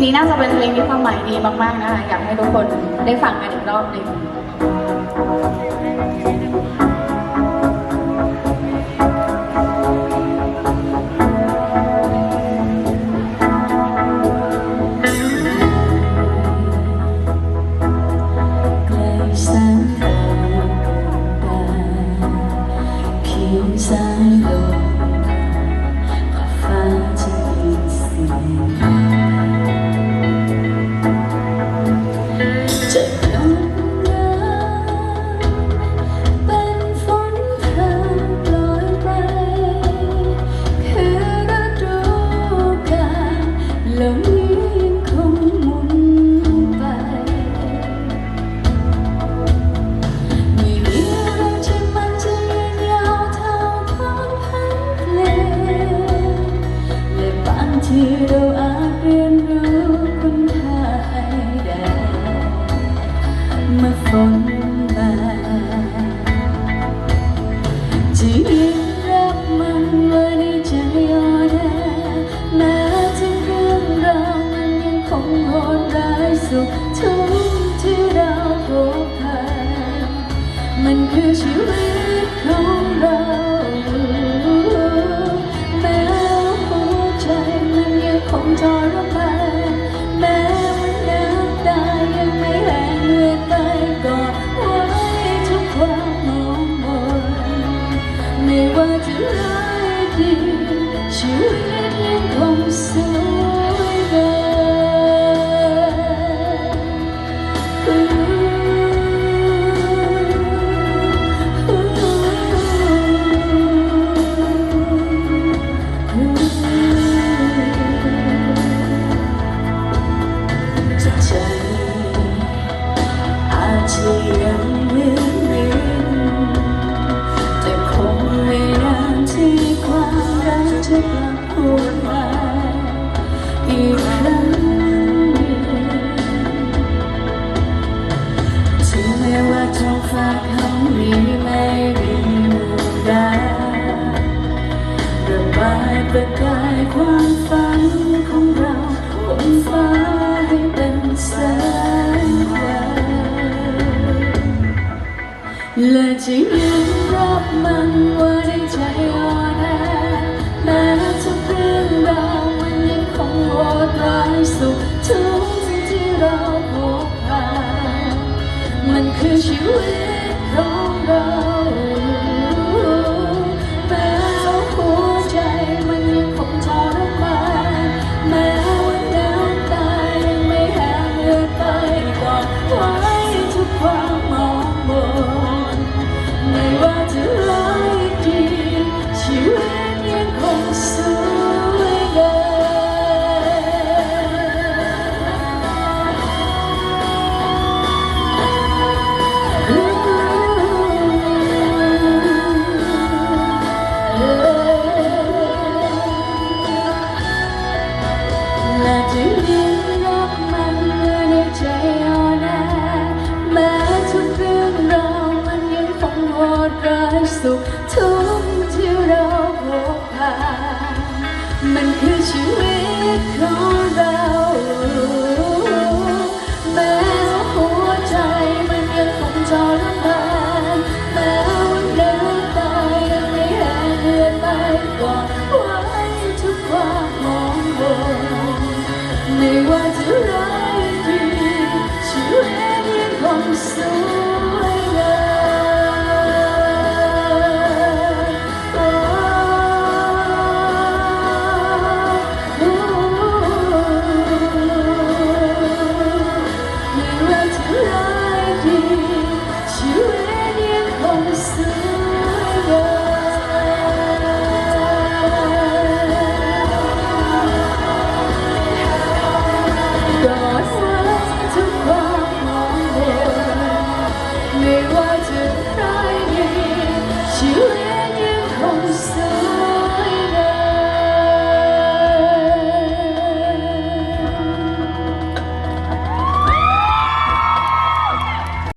งนี้น่าจะเป็นเพลงที่ความหมายดีมากๆนะคะอยากให้ทุกคนได้ฟังกันอีกรอบหนึ่ง เมื่อฝนมาจะยิ่งรักมันไว้ในใจอ่อนแอแม้ที่เรื่องราวมันยังคงโหดร้ายสุดทุกที่เราพบผ่านมันคือชีวิตของเราายดีชีวิ ประกายความฝันของเราบนฟ้าให้เป็นแสงดาวและจะยืมรับมันว่าในใจอ่อนแอ สุขทุกที่เราพบผ่านมันคือชีวิตของเราแม้หัวใจมันยังคงทรมานแม้วันน้ำตายังไม่แห้งเลือนไปก็ไว้ทุกความมองบนไม่ว่าจะร้ายดีชีวิตยังคงสวย